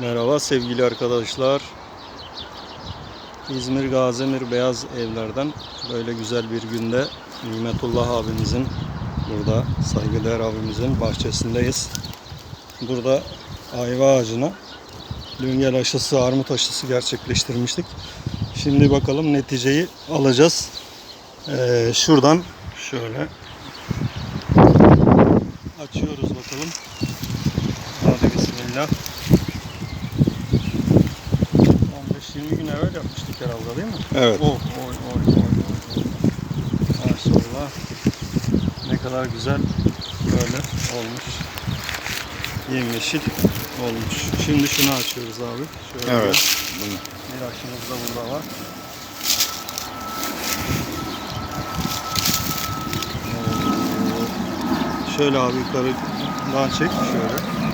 Merhaba sevgili arkadaşlar. İzmir Gazemir Beyaz Evler'den böyle güzel bir günde Nimetullah abimizin burada saygıdeğer abimizin bahçesindeyiz. Burada ayva ağacına lüngel aşısı, armut aşısı gerçekleştirmiştik. Şimdi bakalım neticeyi alacağız. Ee, şuradan şöyle açıyoruz bakalım. Hadi bismillah. 15-20 gün evvel yapmıştık herhalde değil mi? Evet. Oh, oy, oy, oy, oy. Maşallah. Ne kadar güzel böyle olmuş. Yemyeşil olmuş. Şimdi şunu açıyoruz abi. Şöyle Evet. Bunu. Bir aşımız da burada var. Şöyle abi yukarıdan çek şöyle.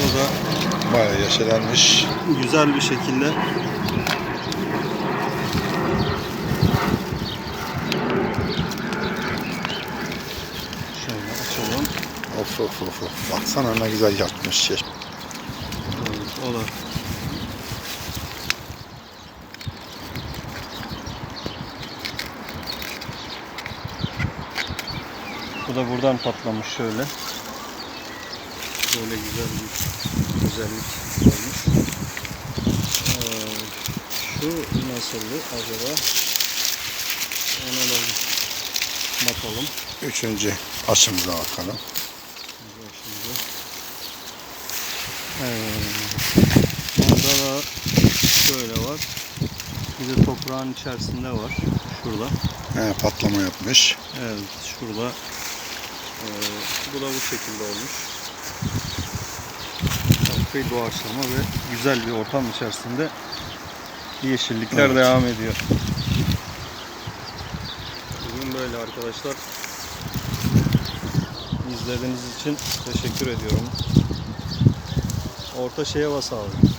Orada da Bayağı yaşalanmış. güzel bir şekilde şöyle açalım. Of of of of. Baksana ne güzel yapmış şey. Evet, o da. Bu da buradan patlamış şöyle. Böyle güzel bir güzellik olmuş. Ee, şu nasıldı acaba? Ona da bakalım. Üçüncü aşımıza bakalım. Şimdi. Ee, burada da şöyle var. Bir de toprağın içerisinde var. Şurada. He, patlama yapmış. Evet şurada. Ee, bu da bu şekilde olmuş. Epey doğaçlama ve güzel bir ortam içerisinde yeşillikler Evet. devam ediyor. Bugün böyle arkadaşlar. İzlediğiniz için teşekkür ediyorum. Orta şeye bas abi.